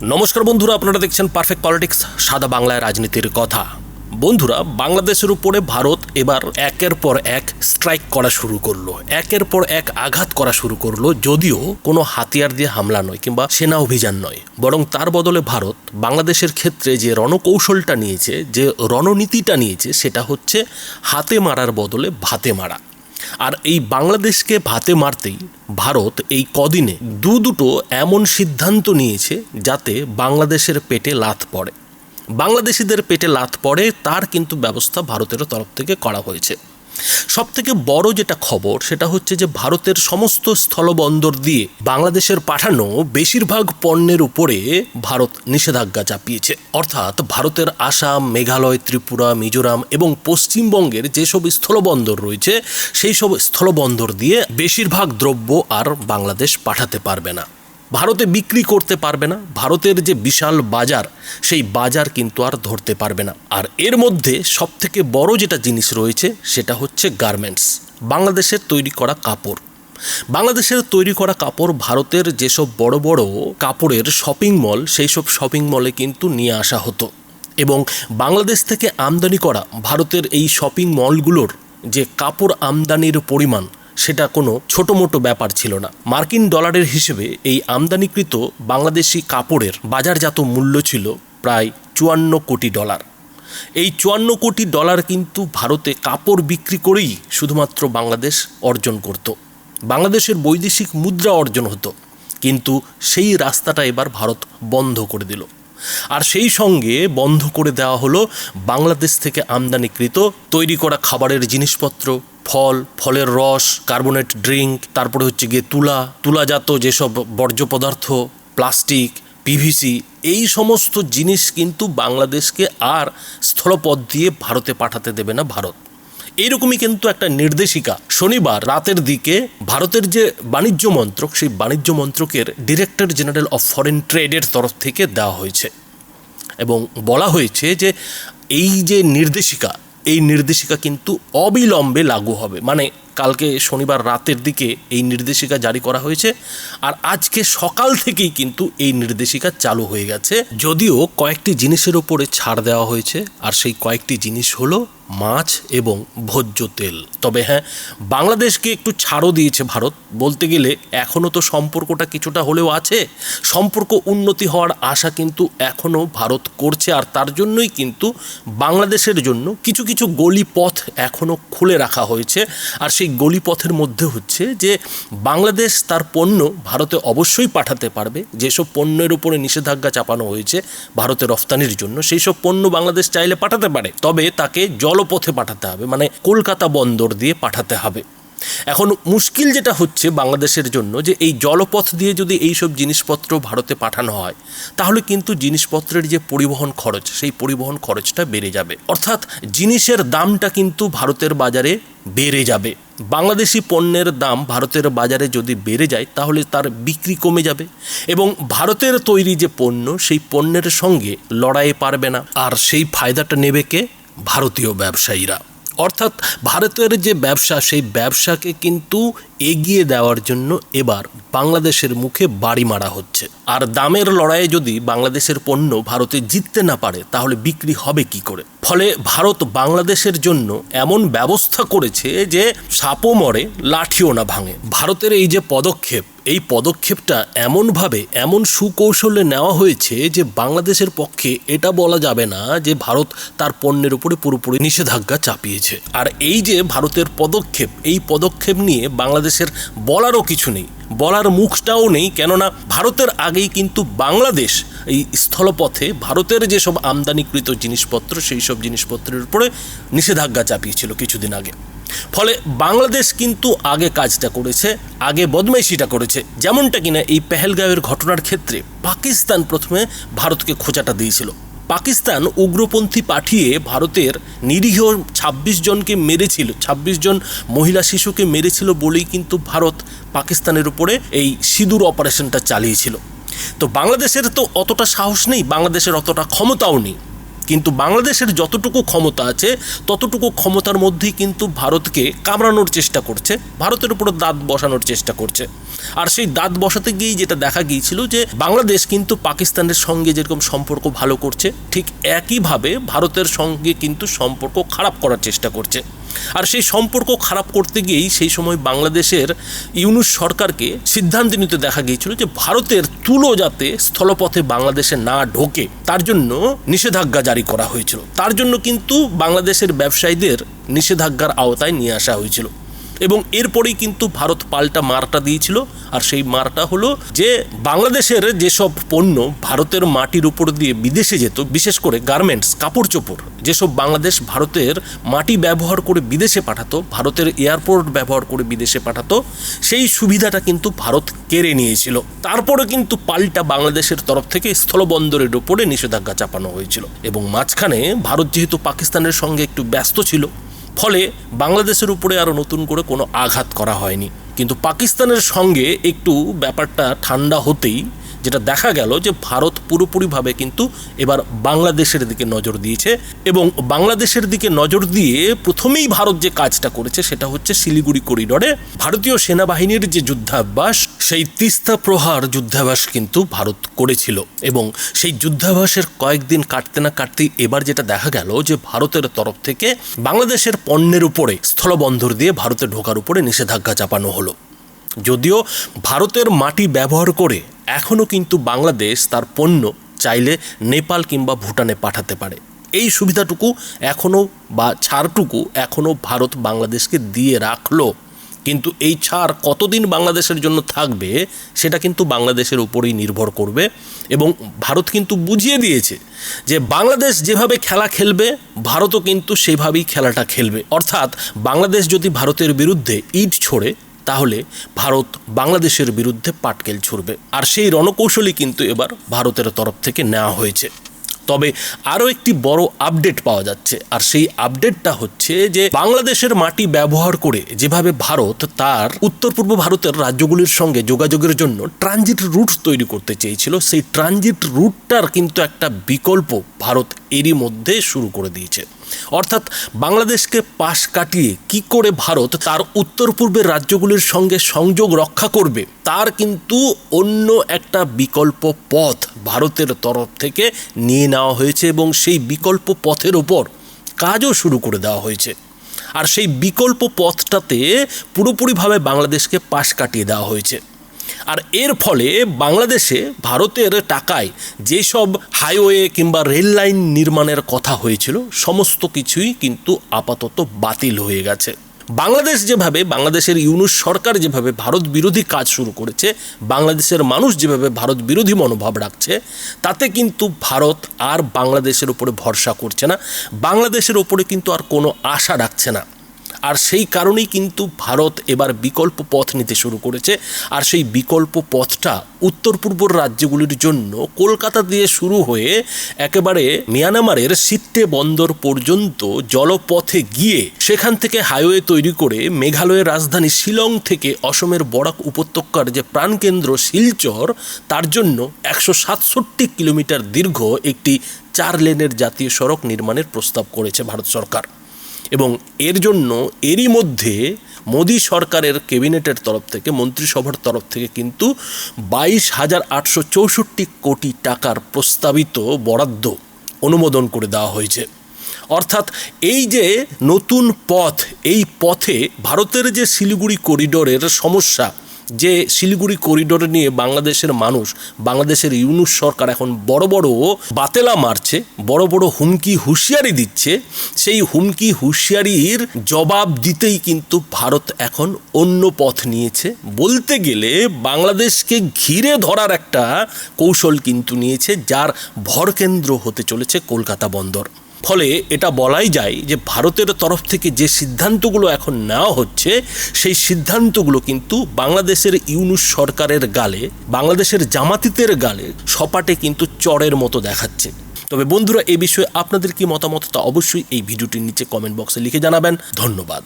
নমস্কার বন্ধুরা, আপনারা দেখছেন পারফেক্ট পলিটিক্স সাদা বাংলায় রাজনীতির কথা। বন্ধুরা, বাংলাদেশের উপরে ভারত এবার একের পর এক স্ট্রাইক করা শুরু করল, একের পর এক আঘাত করা শুরু করল, যদিও কোনো হাতিয়ার দিয়ে হামলা নয় কিংবা সেনা অভিযান নয়। বরং তার বদলে ভারত বাংলাদেশের ক্ষেত্রে যে রণকৌশলটা নিয়েছে, যে রণনীতিটা নিয়েছে, সেটা হচ্ছে হাতে মারার বদলে ভাতে মারা। আর এই বাংলাদেশকে ভাতে মারতেই ভারত এই কদিনে দু দুটো এমন সিদ্ধান্ত নিয়েছে যাতে বাংলাদেশের পেটে লাথ পড়ে। বাংলাদেশিদের পেটে লাথ পড়ে, তার কিন্তু ব্যবস্থা ভারতের তরফ থেকে করা হয়েছে। সব থেকে বড় যেটা খবর, সেটা হচ্ছে যে ভারতের সমস্ত স্থলবন্দর দিয়ে বাংলাদেশের পাঠানো বেশিরভাগ পণ্যের উপরে ভারত নিষেধাজ্ঞা চাপিয়েছে। অর্থাৎ ভারতের আসাম, মেঘালয়, ত্রিপুরা, মিজোরাম এবং পশ্চিমবঙ্গের যেসব স্থলবন্দর রয়েছে, সেই সব স্থলবন্দর দিয়ে বেশিরভাগ দ্রব্য আর বাংলাদেশ পাঠাতে পারবে না। ভারতে বিক্রি করতে পারবে না, ভারতের যে বিশাল বাজার, সেই বাজার কিন্তু আর ধরতে পারবে না। আর এর মধ্যে সবথেকে বড় যেটা জিনিস রয়েছে, সেটা হচ্ছে গার্মেন্টস বাংলাদেশের তৈরি করা কাপড়। বাংলাদেশের তৈরি করা কাপড় ভারতের যেসব বড় বড় কাপড়ের শপিং মল সেই সব শপিং মলে কিন্তু নিয়ে আসা হতো। এবং বাংলাদেশ থেকে আমদানি করা ভারতের এই শপিং মলগুলোর যে কাপড় আমদানির পরিমাণ সেটা কোনো ছোটো মোটো ব্যাপার ছিল না। মার্কিন ডলারের হিসেবে এই আমদানিকৃত বাংলাদেশি কাপড়ের বাজারজাত মূল্য ছিল প্রায় চুয়ান্ন কোটি ডলার। এই চুয়ান্ন কোটি ডলার কিন্তু ভারতে কাপড় বিক্রি করেই শুধুমাত্র বাংলাদেশ অর্জন করত। বাংলাদেশের বৈদেশিক মুদ্রা অর্জন হতো, কিন্তু সেই রাস্তাটা এবার ভারত বন্ধ করে দিল। আর সেই সঙ্গে বন্ধ করে দেওয়া হলো বাংলাদেশ থেকে আমদানিকৃত, তৈরি করা খাবারের জিনিসপত্র ফল, ফলের রস, কার্বনেট ড্রিঙ্ক, তারপরে হচ্ছে গিয়ে তুলা, তুলাজাত যেসব বর্জ্য পদার্থ, প্লাস্টিক পিভিসি এই সমস্ত জিনিস কিন্তু বাংলাদেশকে আর স্থলপথ দিয়ে ভারতে পাঠাতে দেবে না ভারত। এইরকমই কিন্তু একটা নির্দেশিকা। শনিবার রাতের দিকে ভারতের যে বাণিজ্য মন্ত্রক, সেই বাণিজ্য মন্ত্রকের ডিরেক্টর জেনারেল অফ ফরেন ট্রেডের তরফ থেকে দেওয়া হয়েছে। এবং বলা হয়েছে যে এই যে নির্দেশিকা এই নির্দেশিকা কিন্তু অবিলম্বে লাগু হবে। মানে কালকে শনিবার রাতের দিকে এই নির্দেশিকা জারি করা হয়েছে। আর আজকে সকাল থেকেই কিন্তু এই নির্দেশিকা চালু হয়ে গেছে। যদিও কয়েকটি জিনিসের উপরে ছাড় দেওয়া হয়েছে, আর সেই কয়েকটি জিনিস হলো মাছ এবং ভোজ্য তেল। তবে হ্যাঁ বাংলাদেশকে একটু ছাড়ও দিয়েছে ভারত। বলতে গেলে এখনও তো সম্পর্কটা কিছুটা হলেও আছে। সম্পর্ক উন্নতি হওয়ার আশা কিন্তু এখনও ভারত করছে, আর তার জন্যই কিন্তু বাংলাদেশের জন্য কিছু কিছু গলিপথ এখনও খুলে রাখা হয়েছে। আর সেই গলিপথের মধ্যে হচ্ছে যে বাংলাদেশ তার পণ্য ভারতে অবশ্যই পাঠাতে পারবে। যেসব পণ্যের উপরে নিষেধাজ্ঞা চাপানো হয়েছে ভারতে রফতানির জন্য সেই সব পণ্য বাংলাদেশ চাইলে পাঠাতে পারে। তবে তাকে জলপথে পাঠাতে হবে মানে কলকাতা বন্দর দিয়ে পাঠাতে হবে। এখন মুশকিল যেটা হচ্ছে বাংলাদেশের জন্য যে এই জলপথ দিয়ে যদি এই সব জিনিসপত্র ভারতে পাঠানো হয়, তাহলে কিন্তু জিনিসপত্রের যে পরিবহন খরচ, সেই পরিবহন খরচটা বেড়ে যাবে। অর্থাৎ জিনিসের দামটা কিন্তু ভারতের বাজারে বেড়ে যাবে। বাংলাদেশি পণ্যের দাম ভারতের বাজারে যদি বেড়ে যায়, তাহলে তার বিক্রি কমে যাবে এবং ভারতের তৈরি যে পণ্য, সেই পণ্যের সঙ্গে লড়াই পারবে না। আর সেই ফায়দাটা নেবে কে? ভারতীয় ব্যবসায়ীরা। অর্থাৎ ভারতের যে ব্যবসা, সেই ব্যবসাকে কিন্তু এগিয়ে দেওয়ার জন্য এবার বাংলাদেশের মুখে বাড়ি মারা হচ্ছে। আর দামের লড়াইয়ে যদি বাংলাদেশের পণ্য ভারতে জিততে না পারে, তাহলে বিক্রি হবে কি করে? ফলে ভারত বাংলাদেশের জন্য এমন ব্যবস্থা করেছে যে সাপও মরে, লাঠিও না ভাঙে। ভারতের এই যে পদক্ষেপ এই পদক্ষেপটা এমনভাবে, এমন সুকৌশলে নেওয়া হয়েছে যে বাংলাদেশের পক্ষে এটা বলা যাবে না যে ভারত তার পণ্যের উপরে পুরোপুরি নিষেধাজ্ঞা চাপিয়েছে। আর এই যে ভারতের পদক্ষেপ, এই পদক্ষেপ নিয়ে বাংলাদেশের বলারও কিছু নেই। বলার মুখটাও নেই, কেননা ভারতের আগেই কিন্তু বাংলাদেশ এই স্থলপথে ভারতের যেসব আমদানিকৃত জিনিসপত্র সেই সব জিনিসপত্রের উপরে নিষেধাজ্ঞা চাপিয়েছিল কিছুদিন আগে। ফলে বাংলাদেশ কিন্তু আগে কাজটা করেছে, আগে বদমাইশিটা করেছে। যেমনটা কিনা এই পেহেলগাঁওয়ের ঘটনার ক্ষেত্রে পাকিস্তান প্রথমে ভারতকে খোঁচাটা দিয়েছিল। পাকিস্তান উগ্রপন্থী পাঠিয়ে ভারতের নিরীহ ছাব্বিশ জনকে মেরেছিল, ছাব্বিশ জন মহিলা শিশুকে মেরেছিল বলেই কিন্তু ভারত পাকিস্তানের উপরে এই সিঁদুর অপারেশনটা চালিয়েছিল। তো বাংলাদেশের তো অতটা সাহস নেই, বাংলাদেশের অতটা ক্ষমতাও নেই। কিন্তু বাংলাদেশের যতটুকু ক্ষমতা আছে, ততটুকু ক্ষমতার মধ্যেই কিন্তু ভারতকে কামড়ানোর চেষ্টা করছে, ভারতের উপর দাঁত বসানোর চেষ্টা করছে। আর সেই দাঁত বসাতে গিয়েই যেটা দেখা গিয়েছিল যে, বাংলাদেশ কিন্তু পাকিস্তানের সঙ্গে যেরকম সম্পর্ক ভালো করছে, ঠিক একইভাবে ভারতের সঙ্গে কিন্তু সম্পর্ক খারাপ করার চেষ্টা করছে। আর সেই সম্পর্ক খারাপ করতে গিয়েই সেই সময় বাংলাদেশের ইউনুস সরকারকে সিদ্ধান্ত নিতে দেখা গিয়েছিল যে ভারতের তুলো যাতে স্থলপথে বাংলাদেশে না ঢোকে, তার জন্য নিষেধাজ্ঞা জারি করা হয়েছিল। তার জন্য কিন্তু বাংলাদেশের ব্যবসায়ীদের নিষেধাজ্ঞার আওতায় নিয়ে আসা হয়েছিল। এবং এরপরেই কিন্তু ভারত পাল্টা মারটা দিয়েছিল। আর সেই মারটা হলো যে বাংলাদেশের যেসব পণ্য ভারতের মাটির উপর দিয়ে বিদেশে যেত, বিশেষ করে গার্মেন্টস কাপড় চোপড়, যেসব বাংলাদেশ ভারতের মাটি ব্যবহার করে বিদেশে পাঠাতো, ভারতের এয়ারপোর্ট ব্যবহার করে বিদেশে পাঠাতো, সেই সুবিধাটা কিন্তু ভারত কেড়ে নিয়েছিল। তারপরে কিন্তু পাল্টা বাংলাদেশের তরফ থেকে স্থলবন্দরের উপরে নিষেধাজ্ঞা চাপানো হয়েছিল। এবং মাঝখানে ভারত যেহেতু পাকিস্তানের সঙ্গে একটু ব্যস্ত ছিল ফলে বাংলাদেশের উপরে আরও নতুন করে কোনো আঘাত করা হয়নি। কিন্তু পাকিস্তানের সঙ্গে একটু ব্যাপারটা ঠান্ডা হতেই যেটা দেখা গেল যে ভারত পুরোপুরিভাবে কিন্তু এবার বাংলাদেশের দিকে নজর দিয়েছে এবং বাংলাদেশের দিকে নজর দিয়ে প্রথমেই ভারত যে কাজটা করেছে সেটা হচ্ছে শিলিগুড়ি করিডরে ভারতীয় সেনাবাহিনীর যে যুদ্ধাভ্যাস, সেই তিস্তা প্রহার যুদ্ধাভ্যাস কিন্তু ভারত করেছিল। এবং সেই যুদ্ধাভ্যাসের কয়েকদিন কাটতে না কাটতেই এবার যেটা দেখা গেল যে ভারতের তরফ থেকে বাংলাদেশের পণ্যের উপরে স্থলবন্দর দিয়ে ভারতে ঢোকার উপরে নিষেধাজ্ঞা চাপানো হলো। যদিও ভারতের মাটি ব্যবহার করে এখনও কিন্তু বাংলাদেশ তার পণ্য চাইলে নেপাল কিংবা ভুটানে পাঠাতে পারে। এই সুবিধাটুকু এখনও বা ছাড়টুকু এখনও ভারত বাংলাদেশকে দিয়ে রাখল। কিন্তু এই ছাড় কতদিন বাংলাদেশের জন্য থাকবে সেটা কিন্তু বাংলাদেশের উপরেই নির্ভর করবে এবং ভারত কিন্তু বুঝিয়ে দিয়েছে যে বাংলাদেশ যেভাবে খেলা খেলবে, ভারতও কিন্তু সেভাবেই খেলাটা খেলবে। অর্থাৎ বাংলাদেশ যদি ভারতের বিরুদ্ধে ইট ছোড়ে তাহলে ভারত বাংলাদেশের বিরুদ্ধে পাটকেল ছুড়বে। আর সেই রণকৌশলই কিন্তু এবার ভারতের তরফ থেকে নেওয়া হয়েছে। তবে আরও একটি বড় আপডেট পাওয়া যাচ্ছে। আর সেই আপডেটটা হচ্ছে যে, বাংলাদেশের মাটি ব্যবহার করে যেভাবে ভারত তার উত্তর পূর্ব ভারতের রাজ্যগুলির সঙ্গে যোগাযোগের জন্য ট্রানজিট রুট তৈরি করতে চেয়েছিল, সেই ট্রানজিট রুটটার কিন্তু একটা বিকল্প ভারত এরই মধ্যে শুরু করে দিয়েছে। অর্থাৎ বাংলাদেশকে পাশ কাটিয়ে কি করে ভারত তার উত্তর পূর্বের রাজ্যগুলির সঙ্গে সংযোগ রক্ষা করবে, তার কিন্তু অন্য একটা বিকল্প পথ ভারতের তরফ থেকে নিয়ে নেওয়া হয়েছে এবং সেই বিকল্প পথের ওপর কাজও শুরু করে দেওয়া হয়েছে। আর সেই বিকল্প পথটাতে পুরোপুরিভাবে বাংলাদেশকে পাশ কাটিয়ে দেওয়া হয়েছে। আর এর ফলে বাংলাদেশে ভারতের টাকায় যেসব হাইওয়ে কিংবা রেল লাইন নির্মাণের কথা হয়েছিল, সমস্ত কিছুই কিন্তু আপাতত বাতিল হয়ে গেছে। বাংলাদেশ যেভাবে, বাংলাদেশের ইউনুস সরকার যেভাবে ভারত বিরোধী কাজ শুরু করেছে, বাংলাদেশের মানুষ যেভাবে ভারত বিরোধী মনোভাব রাখছে, তাতে কিন্তু ভারত আর বাংলাদেশের উপরে ভরসা করছে না। বাংলাদেশের উপরে কিন্তু আর কোনো আশা রাখছে না। আর সেই কারণেই কিন্তু ভারত এবার বিকল্প পথ নিতে শুরু করেছে। আর সেই বিকল্প পথটা উত্তর পূর্ব রাজ্যগুলির জন্য কলকাতা দিয়ে শুরু হয়ে একেবারে মিয়ানমারের সিট্টে বন্দর পর্যন্ত জলপথে গিয়ে সেখান থেকে হাইওয়ে তৈরি করে মেঘালয়ের রাজধানী শিলং থেকে অসমের বরাক উপত্যকার যে প্রাণকেন্দ্র শিলচর, তার জন্য একশো সাতষট্টি কিলোমিটার দীর্ঘ একটি চার লেনের জাতীয় সড়ক নির্মাণের প্রস্তাব করেছে ভারত সরকার। এবং এর জন্য এরই মধ্যে মোদী সরকারের ক্যাবিনেটের তরফ থেকে, মন্ত্রিসভার তরফ থেকে কিন্তু বাইশ হাজার আটশো চৌষট্টি কোটি টাকার প্রস্তাবিত বরাদ্দ অনুমোদন করে দেওয়া হয়েছে। অর্থাৎ এই যে নতুন পথ, এই পথে ভারতের যে শিলিগুড়ি করিডোরের সমস্যা যে শিলিগুড়ি করিডোর নিয়ে বাংলাদেশের মানুষ, বাংলাদেশের ইউনুস সরকার এখন বড় বড় বাতেলা মারছে, বড় বড় হুমকি হুঁশিয়ারি দিচ্ছে, সেই হুমকি হুঁশিয়ারির জবাব দিতেই কিন্তু ভারত এখন অন্য পথ নিয়েছে। বলতে গেলে বাংলাদেশকে ঘিরে ধরার একটা কৌশল কিন্তু নিয়েছে, যার ভরকেন্দ্র হতে চলেছে কলকাতা বন্দর। ফলে এটা বলাই যায় যে ভারতের তরফ থেকে যে সিদ্ধান্তগুলো এখন নেওয়া হচ্ছে, সেই সিদ্ধান্তগুলো কিন্তু বাংলাদেশের ইউনুস সরকারের গালে, বাংলাদেশের জামাতিতের গালে সপাটে কিন্তু চরের মতো দেখাচ্ছে। তবে বন্ধুরা, এ বিষয়ে আপনাদের কি মতামত তা অবশ্যই এই ভিডিওটির নিচে কমেন্ট বক্সে লিখে জানাবেন। ধন্যবাদ।